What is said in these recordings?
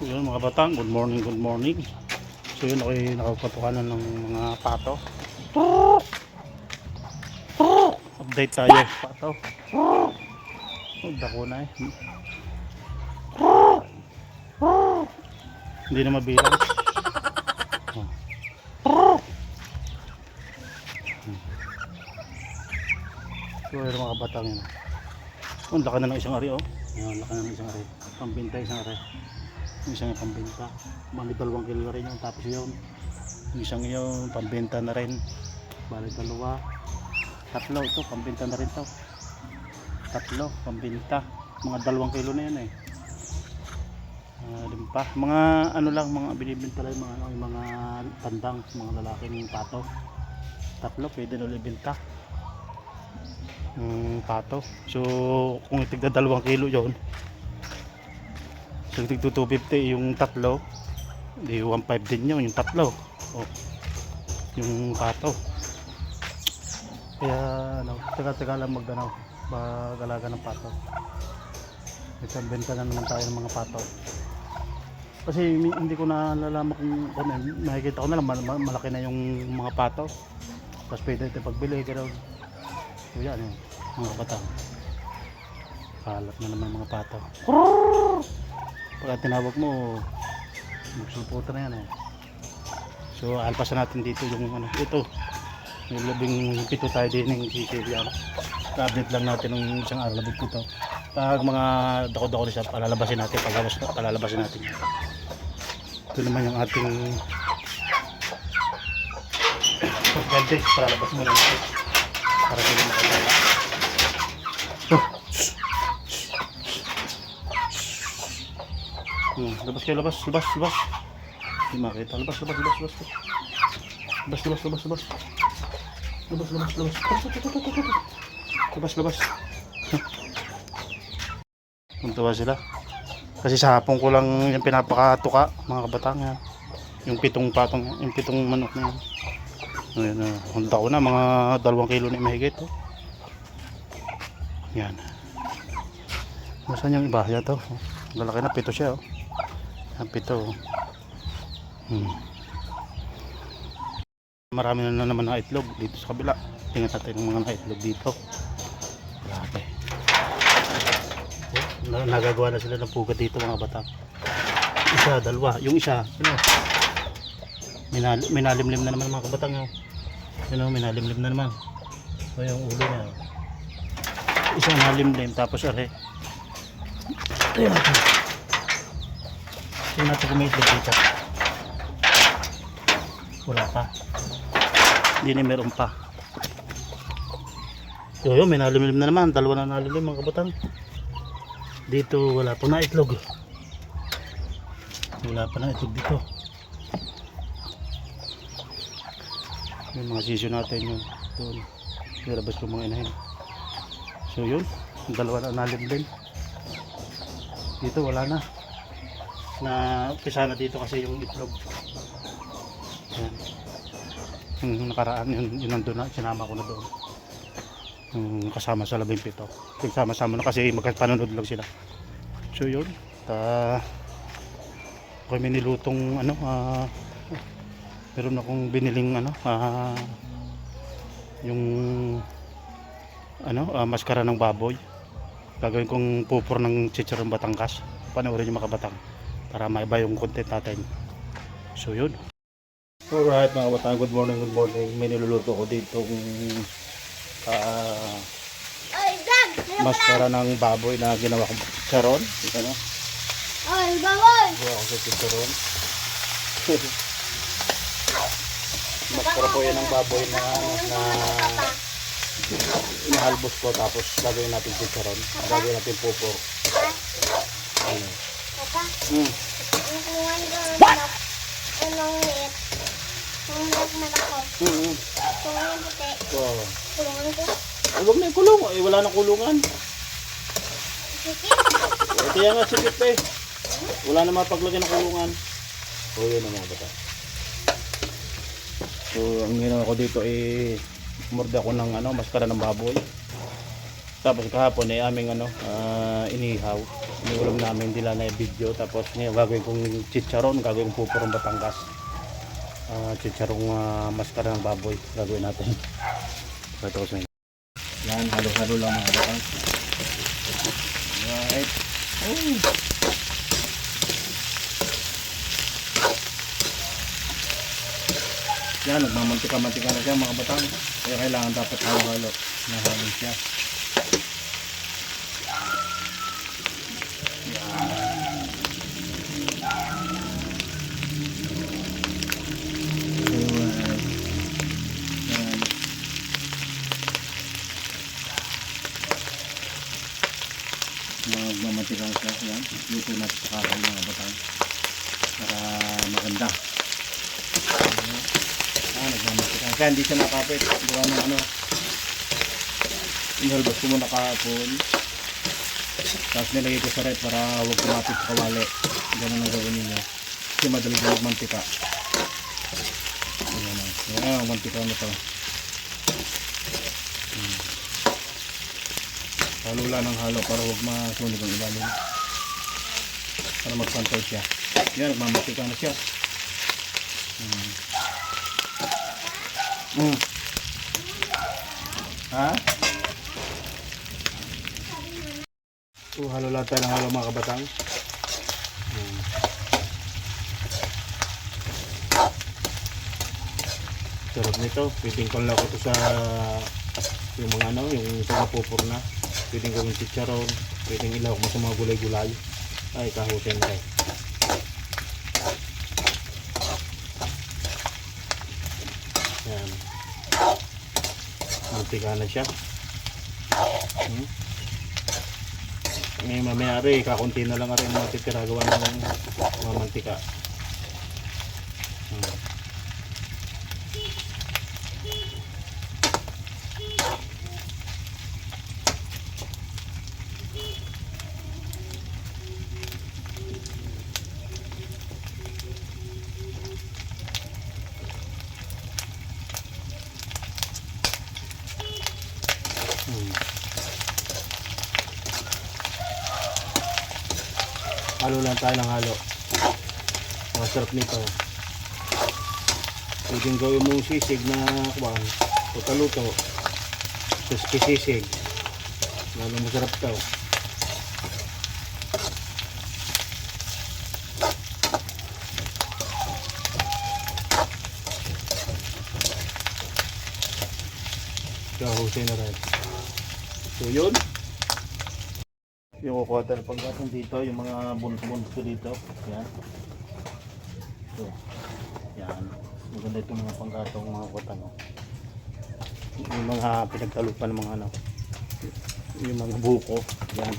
Yun mga batang, good morning, good morning. So yun ako'y nakapatukanan ng mga pato. Update tayo, pato. Oh, dako na eh. Hindi na mabilang. Oh. So yun mga batang yun. Ang laki na ng isang ari oh. Ayan, laki na ng isang ari. Pambinta isang ari. Isang yung pambinta. Bali dalawang kilo rin yun. Tapos yun. Yung isang yun, pambinta na rin. Bali dalawa. Tatlo ito, pambinta na rin to. Tatlo, pambinta. Mga dalawang kilo na yun eh. Uh, limpa. Mga ano lang, mga binibinta lang mga, ano, yung mga tandang, mga lalaking pato. Tatlo, pwede na binta. Yung pato. So, kung tigda dalawang kilo yon So, tigda 250 yung tatlo. Di 1.5 din yun, yung tatlo. Oh. Yung pato. Kaya, ano, taga-taga lang magdanaw. Mag-alaga ng pato. Isang benta na naman tayo ng mga pato. Kasi hindi ko nalalaman kung kung ano, nakikita ko na lang mal- mal- malaki na yung mga pato. Tapos pwede ito pagbili, gano'n. So yan yun, mga batang. Kalat na naman mga pato. Pagka tinawag mo, magsulputan na yan eh. So alpasan natin dito yung ano, ito. Yung labing pito tayo din ng CCD. Ano. update lang natin ng isang araw labing pito. Pag mga dako-dako na siya, palalabasin natin. Pagkawas palalabasin natin. Ito naman yung ating Gante, palalabas muna natin. Para hindi makakala. Hmm, labas kayo, labas, labas, labas. Hindi makita. Labas, labas, labas, labas. Labas, labas, labas, labas. Labas, labas, labas. Labas, labas. Tuntua sila. Kasi sa hapon ko lang yung pinapakatuka, mga kabatang yan. Yung pitong patong, yung pitong manok na yan. Ayan na, handa ko na, mga dalawang kilo na mahigit. Oh. Yan. Nasaan yung iba? Yan to. Lalaki na, pito siya. Oh. Yan, pito. Hmm. Marami na naman na itlog dito sa kabila. Tingnan natin yung mga na-itlog dito. Grabe. Oh, na- nagagawa na sila ng pugat dito mga bata. Isa, dalawa. Yung isa, ano? Minal minalimlim na naman mga kabatang yun. Yun o, minalimlim na naman. O yung ulo niya. oh. Isa nalimlim, tapos are. Tingnan Tingnan natin kung may dito. Wala pa. Hindi na meron pa. Yo, yo, may nalimlim na naman. Dalawa na nalimlim mga kabatang. Dito wala pa na itlog. Wala pa na itlog dito. Yung mga sisyo natin yung doon. Nilabas yung mga inahin. So yun, dalawa na nalimlim. Dito wala na. Na pisa na dito kasi yung itlog. Yan. Yung nakaraan, yun, yun nandun na, sinama ko na doon. Yung kasama sa labing pito. Yung sama-sama na kasi magkapanunod lang sila. So yun. Ta kami nilutong ano ah meron akong biniling ano ah yung ano ah, maskara ng baboy gagawin kong pupur ng chicharon Batangkas panoorin yung mga batang para maiba yung content natin. So yun. Alright mga batang good morning good morning. May niluluto ko dito ah Oy, Dad! maskara ng baboy na ginawa kong chicharon ano? Oy, baboy! gawa ko sa chicharon maskara po yan ng baboy na na inahalbos ko tapos gagawin natin chicharon gagawin natin pupor ano Papa, mm. ang kuwan ko ng liit. Ang liit na ako. Mm-hmm. Kuwan yung puti. So, Kulungan ko. ay, wag na yung kulong eh, wala nang kulungan Sige. Eh, kaya nga sikip eh wala na mapaglagyan ng kulungan so yun ang mga bata so ang ginawa ko dito eh murda ko ng ano maskara ng baboy tapos kahapon eh aming ano ah, inihaw Yung ulam namin hindi lang na video. Tapos ngayon gagawin kong chicharon, gagawin kong pupurong Batangas. Ah, chicharong uh, maskara ng baboy gagawin natin. Ito ko sa inyo. Yan, halo-halo lang mga batang. Right. Oh. Yan, nagmamantika-mantika na siya mga batang. Kaya kailangan dapat halo-halo. Nahalo siya. Na siya. Yan. Luto na sa kakain mga batang. Para maganda. Ah, nagmamantika. Kaya hindi siya nakapit. Gawa ng ano. Inhalbas ko muna kahapon. Tapos nilagay ko sa red para huwag kumapit sa kawali. Ganun ang gawin ninyo. Kasi madaling huwag mantika. Ayan na. Ayan ang mantika na to. Hmm. Halo lang ng halo para huwag masunog ang ilalim. Para magpantay siya. Yan, nagmamantika na siya. Hmm. Mm. Ha? So, halo lang tayo ng halo mga kabatang. Mm. Sarap nito. Pwedeng kong lako to sa yung mga ano, yung sa pupur na. Pwedeng gawing chicharon. Pwedeng ilaw mo sa mga gulay-gulay. Ay, kahusin tayo. Yan. Mantika na siya. Hmm. May mamaya rin, kakunti na lang rin mga titira gawa ng mga mantika. Halo lang tayo ng halo. Masarap nito. Pwedeng gawin mong sisig na kuwan. Pagkaluto. Crispy sisig. Lalo masarap to. Kahusay na rin. So yun. Yung kukuha tayo ng panggatong dito, yung mga bunot-bunot ko dito. Yan. So, yan. Maganda itong mga panggatong mga kuta no. Yung mga pinagtalupan mga ano. Yung mga buko. Yan.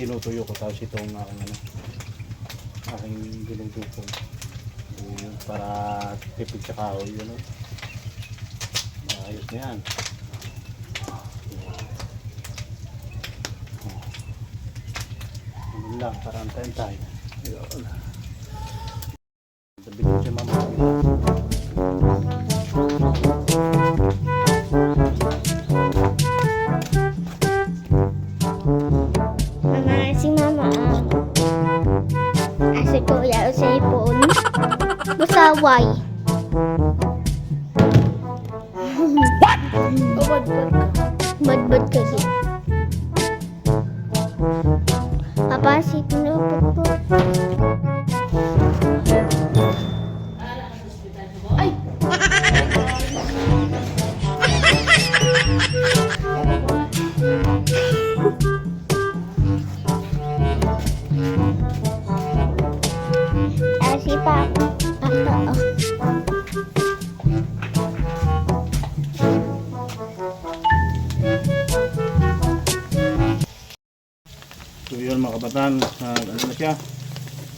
Tinutuyo ko tapos itong aking ano. Aking binubuko. Yung para tipid sa kahoy. Yun o. Ayos na yan. Lang, para antayin tayo. Yun. Sabi ko si. Mama,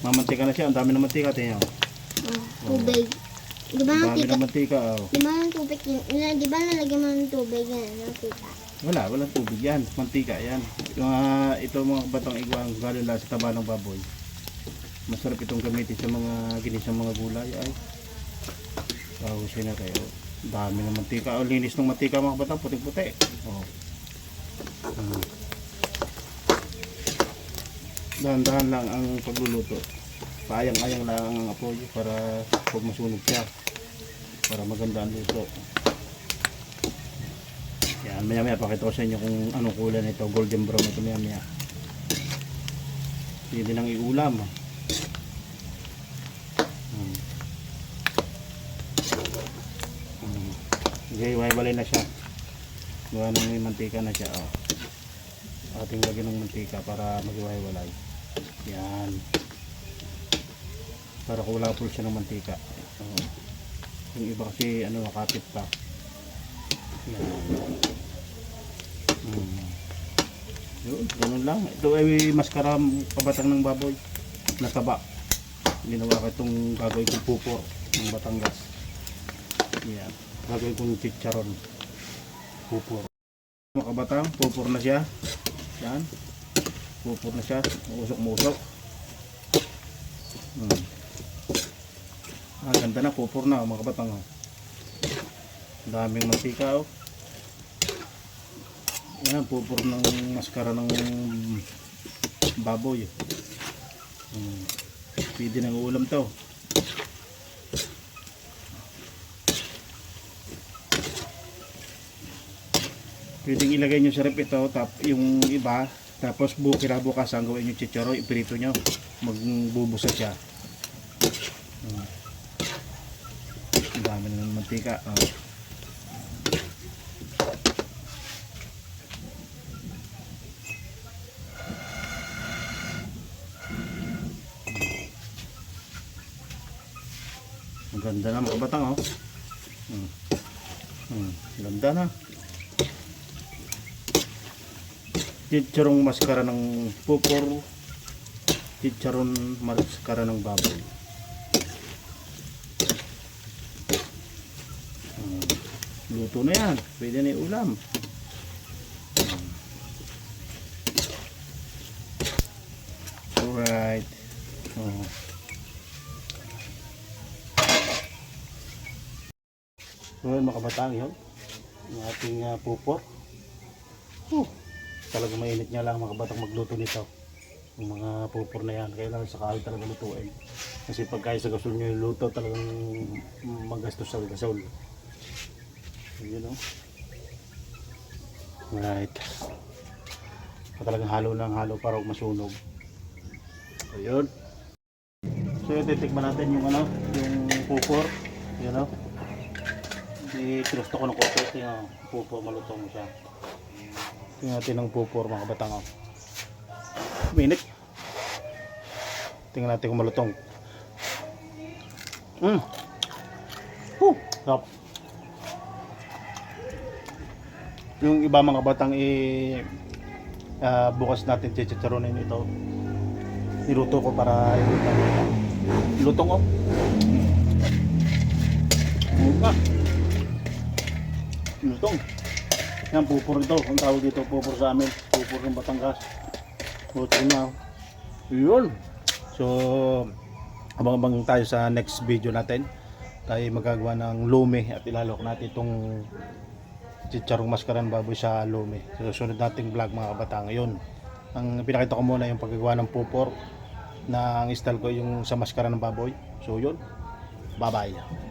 Mamantika na siya, ang dami ng mantika, tingnan. Tubig. Di ba Ang dami nakita? ng mantika, oh. Di ba ang tubig yun? na- Di ba nalagyan mo ng tubig yan? Nakita. Wala, walang tubig yan. Mantika yan. Yung uh, ito mga batang igwang galing lang sa taba ng baboy. Masarap itong gamitin sa mga ginisang mga gulay ay. Pahusin na kayo. Dami ng mantika. O linis ng mantika mga batang puting-puti. Oh. Hmm. Dahan-dahan lang ang pagluluto. Paayang-ayang lang ang apoy para huwag masunog siya. Para maganda ang luto. Yan, maya maya pakita ko sa inyo kung anong kulay nito. Golden brown ito maya maya. Hindi nang iulam. Hmm. Hmm. Okay, walay na siya. Gawa nang may mantika na siya. Oh. Ating lagyan ng mantika para maghiwa-hiwalay. Yan. Para kulapol siya ng mantika. Oh. Yung iba kasi ano nakapit pa. Yan. Hmm. Yun, ganun lang. Ito ay maskara kabatang ng baboy. Nataba. Ginawa ko itong gagawin kong pupor ng Batangas. Yan. Gagawin kong chicharon. Pupor. Mga kabatang, pupor na siya. Yan. Pupor na siya. Usok-musok. Hmm. Ah, ganda na. Pupor na mga kabatang. Oh. Daming mantika oh. Yan, pupor ng maskara ng baboy. Hmm. Pwede ng ulam to. Pwedeng ilagay nyo sa rep ito, tap, yung iba, tapos bu kinabukas ang gawin yung chicharo, iprito nyo, magbubusa siya. Hmm. Ang dami ng mantika. Oh. Ang ganda na mga batang oh. Hmm. Hmm. Ganda na. Chicharong maskara ng pupor. Chicharon maskara ng baboy. Hmm. Luto na yan. Pwede na ulam. Alright. Oh. So yun mga kabataan yun. Yung ating uh, pupor. Oh, talagang mainit niya lang mga kabatang magluto nito. Yung mga pupor na yan. Kailangan sa kahoy talaga lutuin. Kasi pag kaya sa gasol nyo yung luto talagang magastos sa gasol. Yun o. Right. Talagang halo ng halo para masunog. So yun. So yun, titikman natin yung ano, yung pupor. Yun o. Di kinusto ko ng koto. Tingnan, pupor malutong siya. Tingnan natin ng pupor mga kabatang. oh. Minit. Tingnan natin kung malutong. Mm. Huh. Sarap. Yung iba mga batang i ah, bukas natin chicharonin ito. Niluto ko para iluto. Lutong oh. Mukha. Lutong. Yan, pupur ito. Ang tawag dito, pupur sa amin. Pupur ng Batangas. Lutong na. Yun. So, abang-abang tayo sa next video natin. Tayo magagawa ng lume at ilalok natin itong chicharong maskaran baboy sa lume. So, sunod nating vlog mga kabatang. Yun. Ang pinakita ko muna yung paggagawa ng pupor na ang style ko yung sa maskara ng baboy. So, yun. Bye-bye.